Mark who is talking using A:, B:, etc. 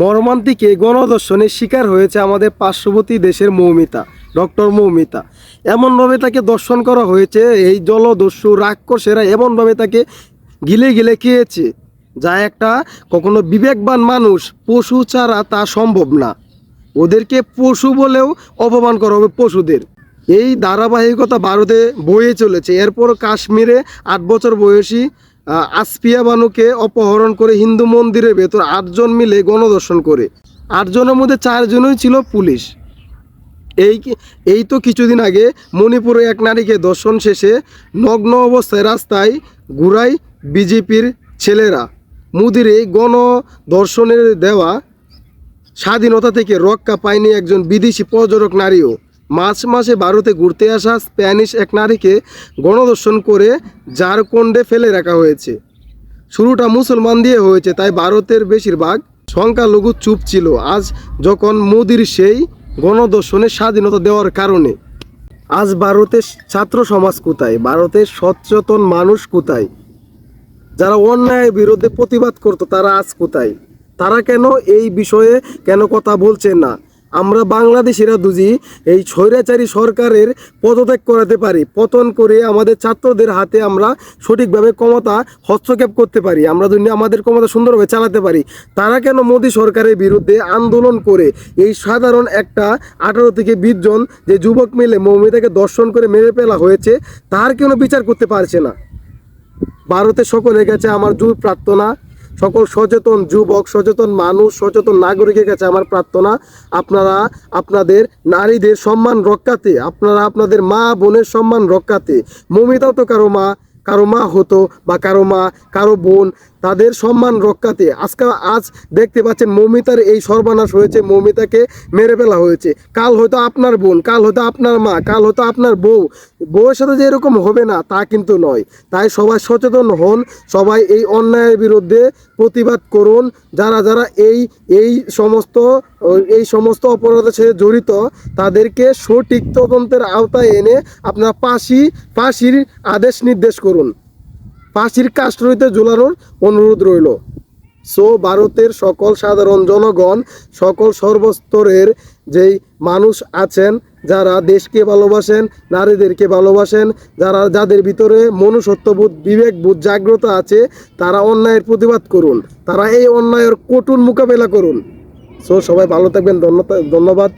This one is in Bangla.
A: মর্মান্তিক গণদর্শনের শিকার হয়েছে আমাদের পার্শ্ববর্তী দেশের মৌমিতা, ডক্টর মৌমিতা। এমনভাবে তাকে দর্শন করা হয়েছে, এই জলদস্যু, রাক্ষসেরা এমনভাবে তাকে গিলে গিলে খেয়েছে, যা একটা কখনো বিবেকবান মানুষ পশু ছাড়া তা সম্ভব না। ওদেরকে পশু বলেও অপমান করা হবে পশুদের। এই ধারাবাহিকতা ভারতে বয়ে চলেছে। এরপর কাশ্মীরে আট বছর বয়সী আহ, আসফিয়া বানুকে অপহরণ করে হিন্দু মন্দিরের ভেতর আটজন মিলে গণদর্শন করে। আটজনের মধ্যে চারজনই ছিল পুলিশ। এই এই তো কিছুদিন আগে মণিপুরে এক নারীকে দর্শন শেষে নগ্ন অবস্থায় রাস্তায় ঘুরায় বিজেপির ছেলেরা। মুদির গণ দর্শনের দেওয়া স্বাধীনতা থেকে রক্ষা পায়নি একজন বিদেশি পর্যটক নারীও। মার্চ মাসে ভারতে ঘুরতে আসা স্প্যানিশ এক নারীকে গণদর্শন করে ঝাড়খণ্ডে ফেলে রাখা হয়েছে। শুরুটা মুসলমান দিয়ে হয়েছে, তাই ভারতের বেশিরভাগ সংখ্যালঘু চুপ ছিল। আজ যখন মোদির সেই গণদর্শনের স্বাধীনতা দেওয়ার কারণে। আজ ভারতের ছাত্র সমাজ কোথায়? ভারতের সচেতন মানুষ কোথায়? যারা অন্যায়ের বিরুদ্ধে প্রতিবাদ করতো, তারা আজ কোথায়? তারা কেন এই বিষয়ে কেন কথা বলছেন না? আমরা বাংলাদেশিরা দুজি এই স্বৈরাচারী সরকারের পদত্যাগ করাতে পারি, পতন করে আমাদের ছাত্রদের হাতে আমরা সঠিকভাবে ক্ষমতা হস্তক্ষেপ করতে পারি, আমরা যদি আমাদের ক্ষমতা সুন্দরভাবে চালাতে পারি, তারা কেন মোদী সরকারের বিরুদ্ধে আন্দোলন করে? এই সাধারণ একটা আঠারো থেকে বিশ জন যে যুবক মিলে মৌমিতাকে দর্শন করে মেরে ফেলা হয়েছে, তার কেন বিচার করতে পারছে না? ভারতের সকলের কাছে আমার জোর প্রার্থনা। সকল সচেতন যুবক, সচেতন মানুষ, সচেতন নাগরিকের কাছে আমার প্রার্থনা, আপনারা আপনাদের নারীদের সম্মান রক্ষাতে, আপনারা আপনাদের মা বোনের সম্মান রক্ষাতে, মমিতা তো কারও মা কারও মা হতো বা কারও মা, কারও বোন, তাদের সম্মান রক্ষাতে আজকে, আজ দেখতে পাচ্ছেন মৌমিতার এই সর্বনাশ হয়েছে, মৌমিতাকে মেরে ফেলা হয়েছে। কাল হয়তো আপনার বোন, কাল হয়তো আপনার মা, কাল হয়তো আপনার বউ। বউয়ের সাথে যে এরকম হবে না, তা কিন্তু নয়। তাই সবাই সচেতন হন, সবাই এই অন্যায়ের বিরুদ্ধে প্রতিবাদ করুন। যারা যারা এই এই সমস্ত এই সমস্ত অপরাধের সাথে জড়িত, তাদেরকে সঠিক তদন্তের আওতায় এনে আপনার ফাঁসি, ফাঁসির আদেশ নির্দেশ করুন। ফাঁসির কাস্টরিতে ঝুলানোর অনুরোধ রইল। সো ভারতের সকল সাধারণ জনগণ, সকল সর্বস্তরের যেই মানুষ আছেন, যারা দেশকে ভালোবাসেন, নারীদেরকে ভালোবাসেন, যারা যাদের ভিতরে মনুষ্যত্ববোধ বিবেকবোধ জাগ্রত আছে, তারা অন্যায়ের প্রতিবাদ করুন। তারা এই অন্যায়ের কঠোর মোকাবেলা করুন। সো সবাই ভালো থাকবেন। ধন্যবাদ।